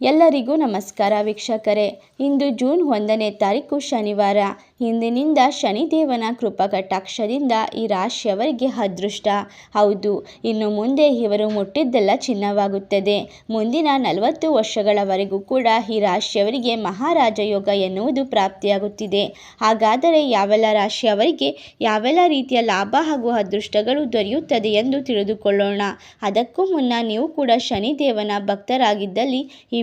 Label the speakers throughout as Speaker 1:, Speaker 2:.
Speaker 1: ಎಲ್ಲರಿಗೂ ನಮಸ್ಕಾರ ವೀಕ್ಷಕರೇ. ಇಂದು ಜೂನ್ ಒಂದನೇ ತಾರೀಕು ಶನಿವಾರ. ಇಂದಿನಿಂದ ಶನಿದೇವನ ಕೃಪಕಟಾಕ್ಷದಿಂದ ಈ ರಾಶಿಯವರಿಗೆ ಅದೃಷ್ಟ. ಹೌದು, ಇನ್ನು ಮುಂದೆ ಇವರು ಮುಟ್ಟಿದ್ದೆಲ್ಲ ಚಿನ್ನವಾಗುತ್ತದೆ. ಮುಂದಿನ ನಲವತ್ತು ವರ್ಷಗಳವರೆಗೂ ಕೂಡ ಈ ರಾಶಿಯವರಿಗೆ ಮಹಾರಾಜ ಯೋಗ ಎನ್ನುವುದು ಪ್ರಾಪ್ತಿಯಾಗುತ್ತಿದೆ. ಹಾಗಾದರೆ ಯಾವೆಲ್ಲ ರಾಶಿಯವರಿಗೆ ಯಾವೆಲ್ಲ ರೀತಿಯ ಲಾಭ ಹಾಗೂ ಅದೃಷ್ಟಗಳು ದೊರೆಯುತ್ತದೆ ಎಂದು ತಿಳಿದುಕೊಳ್ಳೋಣ. ಅದಕ್ಕೂ ಮುನ್ನ ನೀವು ಕೂಡ ಶನಿದೇವನ ಭಕ್ತರಾಗಿದ್ದಲ್ಲಿ ಈ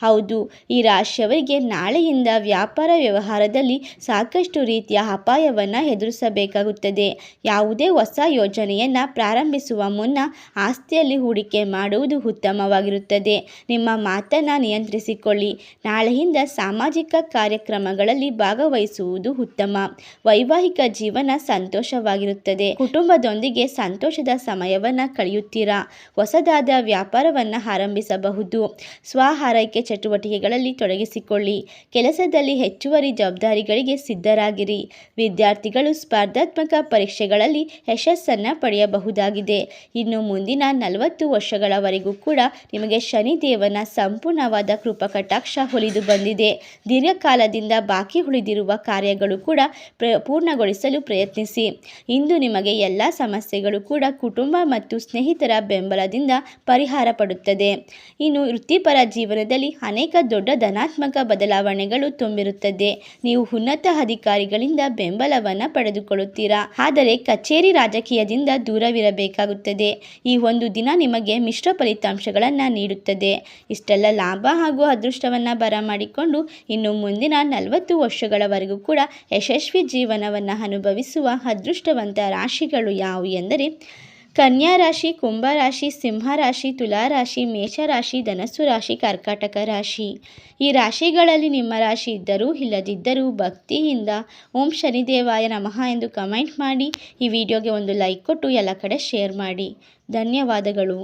Speaker 1: ಹೌದು, ಈ ರಾಶಿಯವರಿಗೆ ನಾಳೆಯಿಂದ ವ್ಯಾಪಾರ ವ್ಯವಹಾರದಲ್ಲಿ ಸಾಕಷ್ಟು ರೀತಿಯ ಅಪಾಯವನ್ನು ಎದುರಿಸಬೇಕಾಗುತ್ತದೆ. ಯಾವುದೇ ಹೊಸ ಯೋಜನೆಯನ್ನು ಪ್ರಾರಂಭಿಸುವ ಮುನ್ನ ಆಸ್ತಿಯಲ್ಲಿ ಹೂಡಿಕೆ ಮಾಡುವುದು ಉತ್ತಮವಾಗಿರುತ್ತದೆ. ನಿಮ್ಮ ಮಾತನ್ನು ನಿಯಂತ್ರಿಸಿಕೊಳ್ಳಿ. ನಾಳೆಯಿಂದ ಸಾಮಾಜಿಕ ಕಾರ್ಯಕ್ರಮಗಳಲ್ಲಿ ಭಾಗವಹಿಸುವುದು ಉತ್ತಮ. ವೈವಾಹಿಕ ಜೀವನ ಸಂತೋಷವಾಗಿರುತ್ತದೆ. ಕುಟುಂಬದೊಂದಿಗೆ ಸಂತೋಷದ ಸಮಯವನ್ನು ಕಳೆಯುತ್ತೀರಾ? ಹೊಸದಾದ ವ್ಯಾಪಾರವನ್ನು ಆರಂಭಿಸಬಹುದು. ಸ್ವಹಾರೈಕೆ ಚಟುವಟಿಕೆಗಳಲ್ಲಿ ತೊಡಗಿಸಿಕೊಳ್ಳಿ. ಕೆಲಸದಲ್ಲಿ ಹೆಚ್ಚುವರಿ ಜವಾಬ್ದಾರಿಗಳಿಗೆ ಸಿದ್ಧರಾಗಿರಿ. ವಿದ್ಯಾರ್ಥಿಗಳು ಸ್ಪರ್ಧಾತ್ಮಕ ಪರೀಕ್ಷೆಗಳಲ್ಲಿ ಯಶಸ್ಸನ್ನು ಪಡೆಯಬಹುದಾಗಿದೆ. ಇನ್ನು ಮುಂದಿನ ನಲವತ್ತು ವರ್ಷಗಳವರೆಗೂ ಕೂಡ ನಿಮಗೆ ಶನಿದೇವನ ಸಂಪೂರ್ಣವಾದ ಕೃಪಕಟಾಕ್ಷ ಹೊಲಿದು ಬಂದಿದೆ. ದೀರ್ಘಕಾಲದಿಂದ ಬಾಕಿ ಉಳಿದಿರುವ ಕಾರ್ಯಗಳು ಕೂಡ ಪ್ರ, ಪೂರ್ಣಗೊಳಿಸಲು ಪ್ರಯತ್ನಿಸಿ. ಇಂದು ನಿಮಗೆ ಎಲ್ಲ ಸಮಸ್ಯೆಗಳು ಕೂಡ ಕುಟುಂಬ ಮತ್ತು ಸ್ನೇಹಿತರ ಬೆಂಬಲದಿಂದ ಪರಿಹಾರ ಪಡುತ್ತದೆ. ಇನ್ನು ವೃತ್ತಿಪರ ಜೀವನದಲ್ಲಿ ಅನೇಕ ದೊಡ್ಡ ಧನಾತ್ಮಕ ಬದಲಾವಣೆಗಳು ತುಂಬಿರುತ್ತದೆ. ನೀವು ಉನ್ನತ ಅಧಿಕಾರಿಗಳಿಂದ ಬೆಂಬಲವನ್ನು ಪಡೆದುಕೊಳ್ಳುತ್ತೀರಾ? ಆದರೆ ಕಚೇರಿ ರಾಜಕೀಯದಿಂದ ದೂರವಿರಬೇಕಾಗುತ್ತದೆ. ಈ ಒಂದು ದಿನ ನಿಮಗೆ ಮಿಶ್ರ ಫಲಿತಾಂಶಗಳನ್ನು ನೀಡುತ್ತದೆ. ಇಷ್ಟೆಲ್ಲ ಲಾಭ ಹಾಗೂ ಅದೃಷ್ಟವನ್ನು ಬರಮಾಡಿಕೊಂಡು ಇನ್ನು ಮುಂದಿನ ನಲವತ್ತು ವರ್ಷಗಳವರೆಗೂ ಕೂಡ ಯಶಸ್ವಿ ಜೀವನವನ್ನು ಅನುಭವಿಸುವ ಅದೃಷ್ಟವಂತ ರಾಶಿಗಳು ಯಾವುವು ಎಂದರೆ ಕನ್ಯಾ ರಾಶಿ, ಕುಂಭ ರಾಶಿ, ಸಿಂಹ ರಾಶಿ, ತುಲಾ ರಾಶಿ, ಮೇಷ ರಾಶಿ, ಧನಸ್ಸು ರಾಶಿ, ಕರ್ಕಾಟಕ ರಾಶಿ. ಈ ರಾಶಿಗಳಲ್ಲಿ ನಿಮ್ಮ ರಾಶಿ ಇದ್ದರೂ ಇಲ್ಲದಿದ್ದರೂ ಭಕ್ತಿಯಿಂದ ಓಂ ಶನಿದೇವಾಯ ನಮಃ ಎಂದು ಕಮೆಂಟ್ ಮಾಡಿ, ಈ ವಿಡಿಯೋಗೆ ಒಂದು ಲೈಕ್ ಕೊಟ್ಟು ಎಲ್ಲ ಕಡೆ ಶೇರ್ ಮಾಡಿ. ಧನ್ಯವಾದಗಳು.